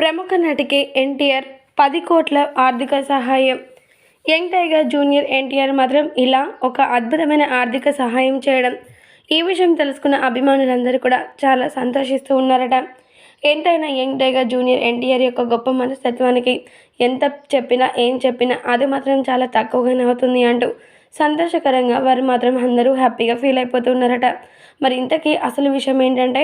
ప్రముఖ నటికి ఎన్టీఆర్ పది కోట్ల ఆర్థిక సహాయం. యంగ్ టైగర్ జూనియర్ ఎన్టీఆర్ మాత్రం ఇలా ఒక అద్భుతమైన ఆర్థిక సహాయం చేయడం. ఈ విషయం తెలుసుకున్న అభిమానులందరూ కూడా చాలా సంతోషిస్తూ ఉన్నారట. ఎంతైనా యంగ్ టైగర్ జూనియర్ ఎన్టీఆర్ యొక్క గొప్ప మనస్తత్వానికి ఎంత చెప్పినా ఏం చెప్పినా అది మాత్రం చాలా తక్కువగానే అవుతుంది అంటూ సంతోషకరంగా వారు మాత్రం అందరూ హ్యాపీగా ఫీల్ అయిపోతున్నారట మరి ఇంతకీ అసలు విషయం ఏంటంటే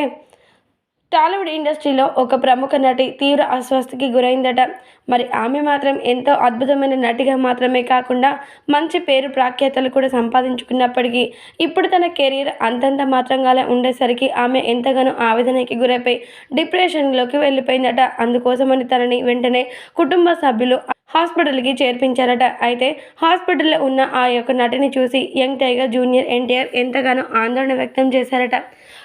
టాలీవుడ్ ఇండస్ట్రీలో ఒక ప్రముఖ నటి తీవ్ర అస్వస్థకి గురైందట. మరి ఆమె మాత్రం ఎంతో అద్భుతమైన నటిగా మాత్రమే కాకుండా మంచి పేరు ప్రాఖ్యాతలు కూడా సంపాదించుకున్నప్పటికీ ఇప్పుడు తన కెరీర్ అంతంత మాత్రంగానే ఉండేసరికి ఆమె ఎంతగానో ఆవేదనకి గురైపోయి డిప్రెషన్లోకి వెళ్ళిపోయిందట. అందుకోసమని తనని వెంటనే కుటుంబ సభ్యులు హాస్పిటల్కి చేర్పించారట. అయితే హాస్పిటల్లో ఉన్న ఆ యొక్క నటిని చూసి యంగ్ టైగర్ జూనియర్ ఎన్టీఆర్ ఎంతగానో ఆందోళన వ్యక్తం చేశారట.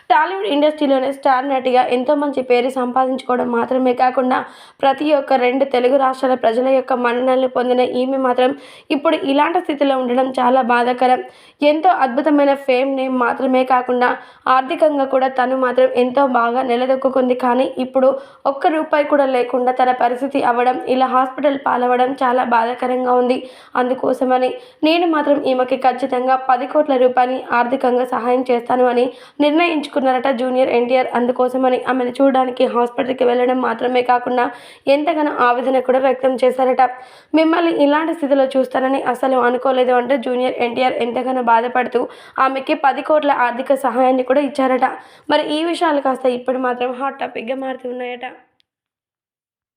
టాలీవుడ్ ఇండస్ట్రీలోనే స్టార్ నటిగా ఎంతో మంచి పేరు సంపాదించుకోవడం మాత్రమే కాకుండా ప్రతి ఒక్క రెండు తెలుగు రాష్ట్రాల ప్రజల యొక్క మన్ననల్ని పొందిన ఈమె మాత్రం ఇప్పుడు ఇలాంటి స్థితిలో ఉండడం చాలా బాధాకరం. ఎంతో అద్భుతమైన ఫేమ్ నేమ్ మాత్రమే కాకుండా ఆర్థికంగా కూడా తను మాత్రం ఎంతో బాగా నిలదొక్కుంది కానీ ఇప్పుడు ఒక్క రూపాయి కూడా లేకుండా తన పరిస్థితి అవ్వడం ఇలా హాస్పిటల్ పాలవడం చాలా బాధాకరంగా ఉంది. అందుకోసమని నేను మాత్రం ఈమెకి ఖచ్చితంగా పది కోట్ల రూపాయలని ఆర్థికంగా సహాయం చేస్తాను అని నిర్ణయించుకున్నారట జూనియర్ ఎన్టీఆర్. అందుకోసమని ఆమెను చూడడానికి హాస్పిటల్కి వెళ్ళడం మాత్రమే కాకుండా ఎంతగానో ఆవేదన కూడా వ్యక్తం చేశారట. మిమ్మల్ని ఇలాంటి స్థితిలో చూస్తానని అసలు అనుకోలేదు అంటే జూనియర్ ఎన్టీఆర్ ఎంతగానో బాధపడుతూ ఆమెకి పది కోట్ల ఆర్థిక సహాయాన్ని కూడా ఇచ్చారట. మరి ఈ విషయాలు కాస్త ఇప్పుడు మాత్రం హాట్ టాపిక్గా మారుతున్నాయట